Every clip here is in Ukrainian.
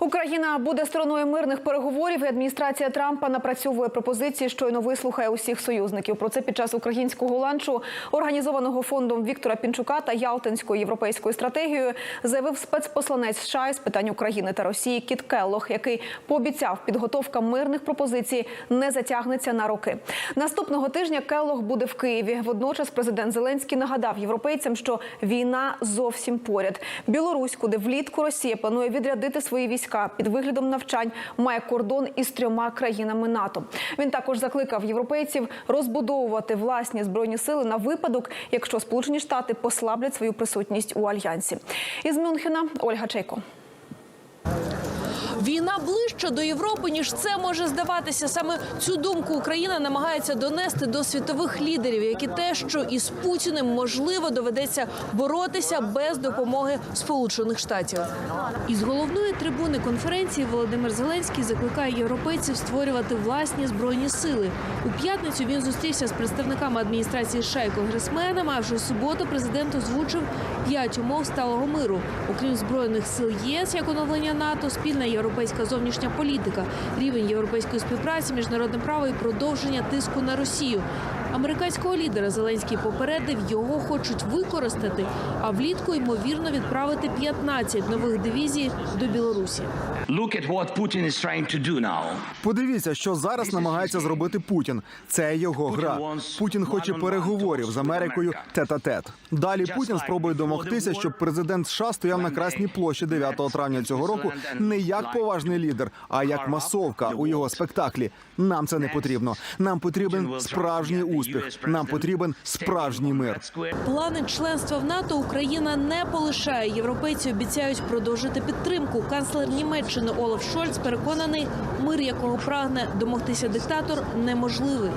Україна буде стороною мирних переговорів. і Адміністрація Трампа напрацьовує пропозиції, щойно вислухає усіх союзників. Про це під час українського ланчу, організованого фондом Віктора Пінчука та Ялтинською європейською стратегією, заявив спецпосланець США з питань України та Росії Кіт Келлох, який пообіцяв, підготовка мирних пропозицій не затягнеться на роки. Наступного тижня Келлох буде в Києві. Водночас президент Зеленський нагадав європейцям, що війна зовсім поряд. Білорусь, куди влітку Росія планує відрядити свої війська під виглядом навчань, має кордон із трьома країнами НАТО. Він також закликав європейців розбудовувати власні збройні сили на випадок, якщо Сполучені Штати послаблять свою присутність у альянсі. Із Мюнхена Ольга Чайко. Війна ближче до Європи, ніж це може здаватися. Саме цю думку Україна намагається донести до світових лідерів, як і те, що із Путіним можливо доведеться боротися без допомоги Сполучених Штатів. Із головної трибуни конференції Володимир Зеленський закликає європейців створювати власні збройні сили. У п'ятницю він зустрівся з представниками адміністрації США і конгресменами. А вже у суботу президент озвучив п'ять умов сталого миру, окрім збройних сил ЄС, як оновлення НАТО, спільна європейська зовнішня політика, рівень європейської співпраці, міжнародне право і продовження тиску на Росію. Американського лідера Зеленський попередив, його хочуть використати, а влітку ймовірно відправити 15 нових дивізій до Білорусі. Look at what Putin is trying to do now. Подивіться, що зараз намагається зробити Путін. Це його гра. Путін хоче переговорів з Америкою тет-а-тет. Далі Путін спробує домогтися, щоб президент США стояв на красній площі 9 травня цього року не як поважний лідер, а як масовка у його спектаклі. Нам це не потрібно. Нам потрібен справжній успіх. Нам потрібен справжній мир. Плани членства в НАТО Україна не полишає. Європейці обіцяють продовжити підтримку. Канцлер Німеччини Олаф Шольц переконаний, мир, якого прагне домогтися диктатор, неможливий.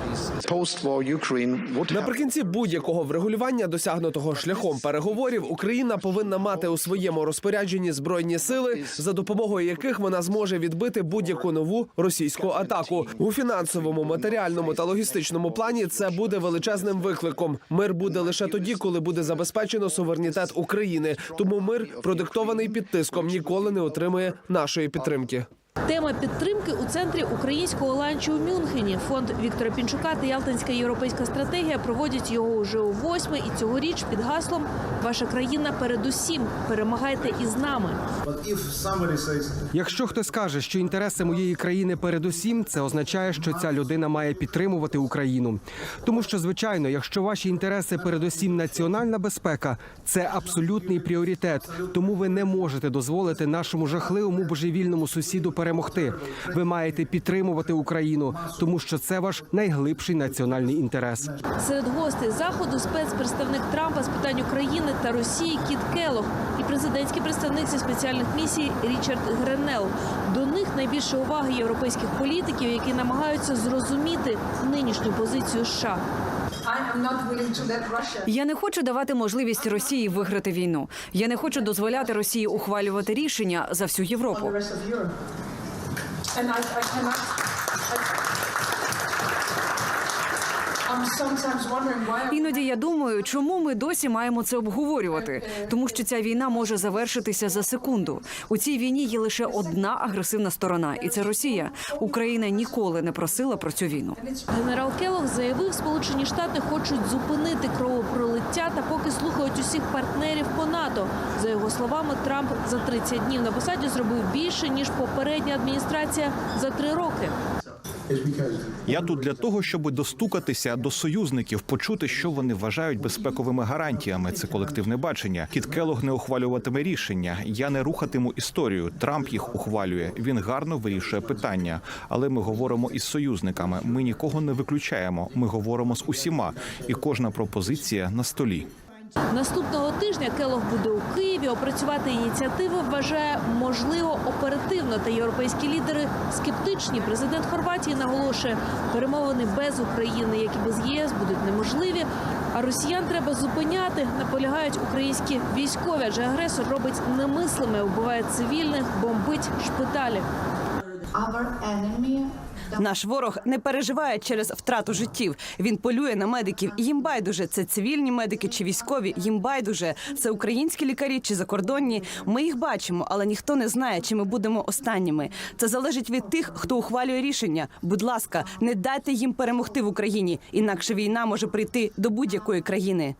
Наприкінці будь-якого врегулювання, досягнутого шляхом переговорів, Україна повинна мати у своєму розпорядженні збройні сили, за допомогою яких вона зможе відбити будь-яку нову російську атаку. У фінансовому, матеріальному та логістичному плані це буде величезним викликом. Мир буде лише тоді, коли буде забезпечено суверенітет України. Тому мир, продиктований під тиском, ніколи не отримує нашої підтримки. Тема підтримки у центрі українського ланчу у Мюнхені. Фонд Віктора Пінчука та Ялтинська європейська стратегія проводять його уже у восьме. І цьогоріч під гаслом Ваша країна передусім перемагайте із нами. Якщо хтось каже, що інтереси моєї країни передусім, це означає, що ця людина має підтримувати Україну. Тому що, звичайно, якщо ваші інтереси передусім національна безпека, це абсолютний пріоритет. Тому ви не можете дозволити нашому жахливому божевільному сусіду перемогти. Ви маєте підтримувати Україну, тому що це ваш найглибший національний інтерес. Серед гостей заходу спецпредставник Трампа з питань України та Росії Кіт Келох і президентський представник зі спеціальних місій Річард Гренел. До них найбільше уваги європейських політиків, які намагаються зрозуміти нинішню позицію США. Я не хочу давати можливість Росії виграти війну. Я не хочу дозволяти Росії ухвалювати рішення за всю Європу. And I, I cannot. I, Іноді я думаю, чому ми досі маємо це обговорювати, тому що ця війна може завершитися за секунду. У цій війні є лише одна агресивна сторона, і це Росія. Україна ніколи не просила про цю війну. Генерал Келох заявив, Сполучені Штати хочуть зупинити кровопролиття та поки слухають усіх партнерів по НАТО. За його словами, Трамп за 30 днів на посаді зробив більше ніж попередня адміністрація за три роки. Я тут для того, щоб достукатися до союзників, почути, що вони вважають безпековими гарантіями. Це колективне бачення. Кіт Келог не ухвалюватиме рішення. Я не рухатиму історію. Трамп їх ухвалює. Він гарно вирішує питання. Але ми говоримо із союзниками. Ми нікого не виключаємо. Ми говоримо з усіма, і кожна пропозиція на столі. Наступного тижня Келох буде у Києві. Опрацювати ініціативи вважає можливо оперативно. Та європейські лідери скептичні. Президент Хорватії наголошує, перемовини без України, як і без ЄС, будуть неможливі. А росіян треба зупиняти. Наполягають українські військові, адже агресор робить немислими, вбиває цивільних, бомбить шпиталі. Наш ворог не переживає через втрату життів. Він полює на медиків. Їм байдуже це цивільні медики чи військові. Їм байдуже це українські лікарі чи закордонні. Ми їх бачимо, але ніхто не знає, чи ми будемо останніми. Це залежить від тих, хто ухвалює рішення. Будь ласка, не дайте їм перемогти в Україні, інакше війна може прийти до будь-якої країни.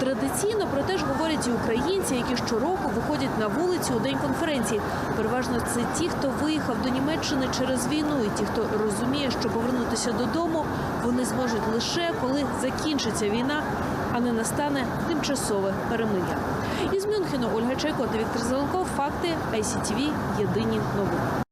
Традиційно про те ж говорять і українці, які щороку виходять на вулицю у день конференції. Переважно це ті, хто виїхав до Німеччини через війну, і ті, хто розуміє, що повернутися додому вони зможуть лише коли закінчиться війна, а не настане тимчасове перемир'я. Із Мюнхену Ольга Чайко та Віктор Зеленков. Факти ICTV. Єдині новини.